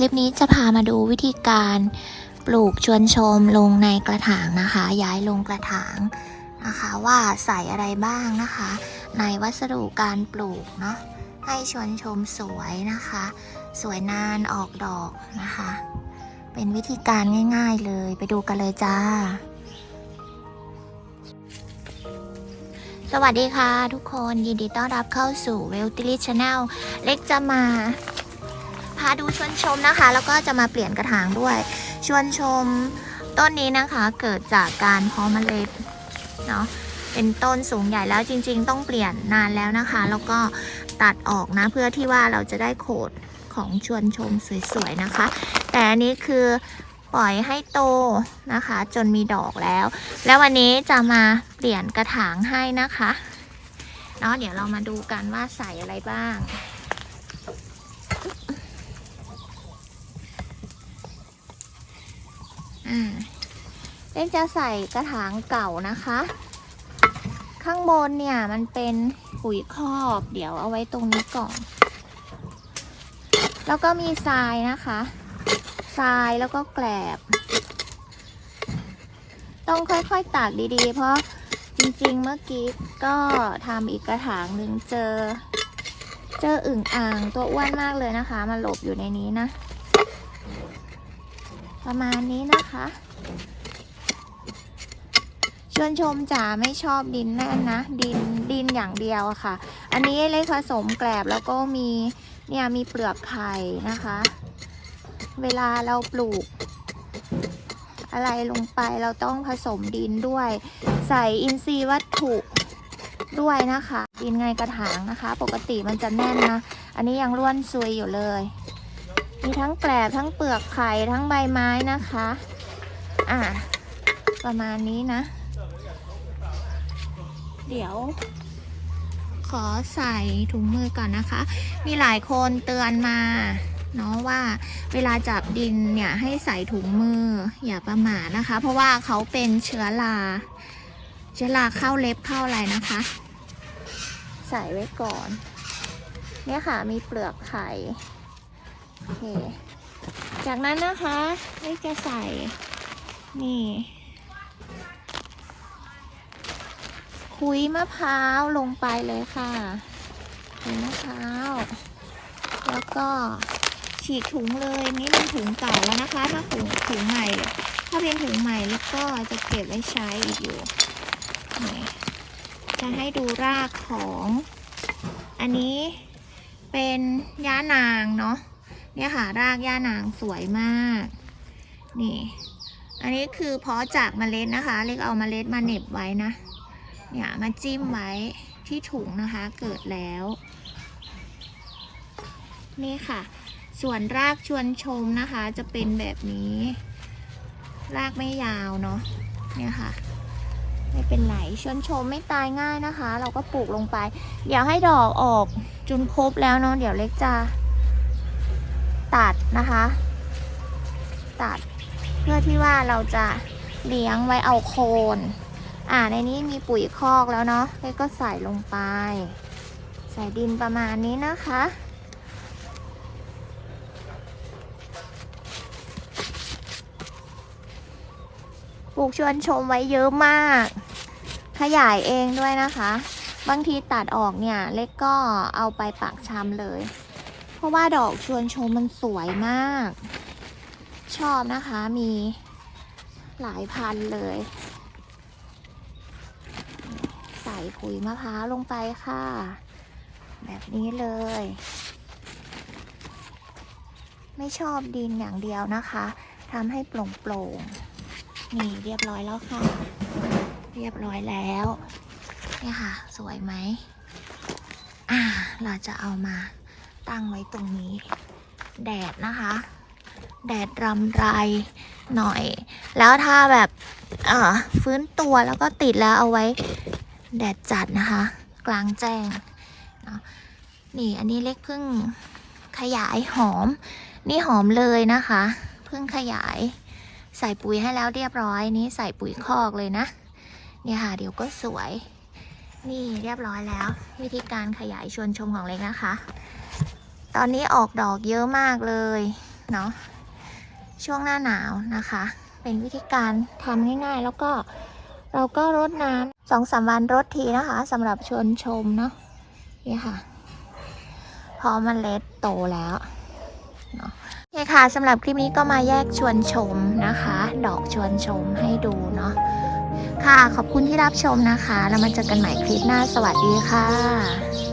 คลิปนี้จะพามาดูวิธีการปลูกชวนชมลงในกระถางนะคะ ย้ายลงกระถางนะคะว่าใส่อะไรบ้างนะคะ ในวัสดุการปลูกเนาะให้ชวนชมสวยนะคะ สวยนานออกดอกนะคะ เป็นวิธีการง่าย ๆเลยไปดูกันเลยจ้า สวัสดีค่ะทุกคนยินดีต้อนรับเข้าสู่ w e l t i l y Channel เล็กจะมา พาดูชวนชมนะคะ แล้วก็จะมาเปลี่ยนกระถางด้วย ชวนชมต้นนี้นะคะ เกิดจากการเพาะเมล็ดเนาะเป็นต้นสูงใหญ่แล้วจริง ๆ ต้องเปลี่ยนนานแล้วนะคะ แล้วก็ตัดออกนะเพื่อที่ว่าเราจะได้โขดของชวนชมสวยๆนะคะ แต่อันนี้คือปล่อยให้โตนะคะ จนมีดอกแล้ว แล้ววันนี้จะมาเปลี่ยนกระถางให้นะคะเนาะเดี๋ยวเรามาดูกันว่าใส่อะไรบ้าง อ่าเล่นจะใส่กระถางเก่านะคะ ข้างบนเนี่ยมันเป็นปุ๋ยครอกเดี๋ยวเอาไว้ตรงนี้ก่อน แล้วก็มีทรายนะคะทรายแล้วก็แกลบ ต้องค่อยๆตากดีๆ เพราะจริงๆเมื่อกี้ก็ทำอีกกระถางหนึ่งเจอ เจออึ่งอ่างตัวอ้วนมากเลยนะคะ มาหลบอยู่ในนี้นะ ประมาณนี้นะคะ ชวนชมจ๋าไม่ชอบดินแน่นนะ ดินดินอย่างเดียวอะค่ะ อันนี้เล็กผสมแกลบแล้วก็มีเนี่ยมีเปลือกไข่นะคะ เวลาเราปลูก อะไรลงไปเราต้องผสมดินด้วย ใส่อินทรีย์วัตถุด้วยนะคะ ดินไงกระถางนะคะ ปกติมันจะแน่นนะ อันนี้ยังร่วนซุยอยู่เลย มีทั้งแกลบทั้งเปลือกไข่ทั้งใบไม้นะคะ อะ ประมาณนี้นะ เดี๋ยว ขอใส่ถุงมือก่อนนะคะ มีหลายคนเตือนมาเนาะว่าเวลาจับดินเนี่ยให้ใส่ถุงมืออย่าประมาทนะคะ เพราะว่าเขาเป็นเชื้อราเชื้อราเข้าเล็บเข้าอะไรนะคะ ใส่ไว้ก่อน เนี่ยค่ะมีเปลือกไข่ โอเค จากนั้นนะคะนี่จะใส่ นี่คุยมะพร้าวลงไปเลยค่ะคุยมะพร้าว แล้วก็ฉีกถุงเลยนี่เป็นถุงเก่าแล้วนะคะ ถ้าถุงถุงใหม่ ถ้าเป็นถุงใหม่แล้วก็จะเก็บไว้ใช้อีกอยู่นี่จะให้ดูรากของ อันนี้เป็นย่านางเนาะ เนี่ยค่ะรากย่านางสวยมาก นี่ อันนี้คือเพาะจากเมล็ดนะคะ เล็กเอาเมล็ดมาเน็บไว้นะ เนี่ยมาจิ้มไว้ที่ถุงนะคะ เกิดแล้ว นี่ค่ะ ส่วนรากชวนชมนะคะ จะเป็นแบบนี้ รากไม่ยาวเนาะ เนี่ยค่ะไม่เป็นไรชวนชมไม่ตายง่ายนะคะ เราก็ปลูกลงไป เดี๋ยวให้ดอกออกจนครบแล้วเนาะเดี๋ยวเล็กจะ ตัดนะคะ ตัดเพื่อที่ว่าเราจะเลี้ยงไว้เอาโคน อ่าในนี้มีปุ๋ยคอกแล้วเนาะเล็กก็ใส่ลงไป ใส่ดินประมาณนี้นะคะปลูกชวนชมไว้เยอะมาก ขยายเองด้วยนะคะ บางทีตัดออกเนี่ย เล็กก็เอาไปปักชำเลย เพราะว่าดอกชวนชมมันสวยมาก ชอบนะคะมีหลายพันเลย ใส่ปุ๋ยมะพร้าวลงไปค่ะ แบบนี้เลย ไม่ชอบดินอย่างเดียวนะคะทำให้โปร่งๆนี่เรียบร้อยแล้วค่ะ เรียบร้อยแล้วเนี่ยค่ะ สวยไหมอ่า เราจะเอามา ตั้งไว้ตรงนี้ แดดนะคะ แดดรำไรหน่อย แล้วถ้าแบบฟื้นตัวแล้วก็ติดแล้วเอาไว้แดดจัดนะคะ กลางแจ้ง นี่อันนี้เล็กพิ่งขยายหอม นี่หอมเลยนะคะพิ่งขยาย ใส่ปุ๋ยให้แล้วเรียบร้อยนี่ใส่ปุ๋ยคอกเลยนะเนี่ยค่ะเดี๋ยวก็สวย นี่เรียบร้อยแล้ว วิธีการขยายชวนชมของเล็กนะคะ ตอนนี้ออกดอกเยอะมากเลยเนาะช่วงหน้าหนาวนะคะ เป็นวิธีการทำง่ายๆ แล้วก็เราก็รดน้ำสองสามวันรดทีนะคะสำหรับชวนชมเนาะนี่ค่ะ พอมันเล็ดโตแล้วเนาะโอเคค่ะสำหรับคลิปนี้ก็มาแยกชวนชมนะคะ ดอกชวนชมให้ดูเนาะค่ะขอบคุณที่รับชมนะคะ แล้วมาเจอกันใหม่คลิปหน้าสวัสดีค่ะ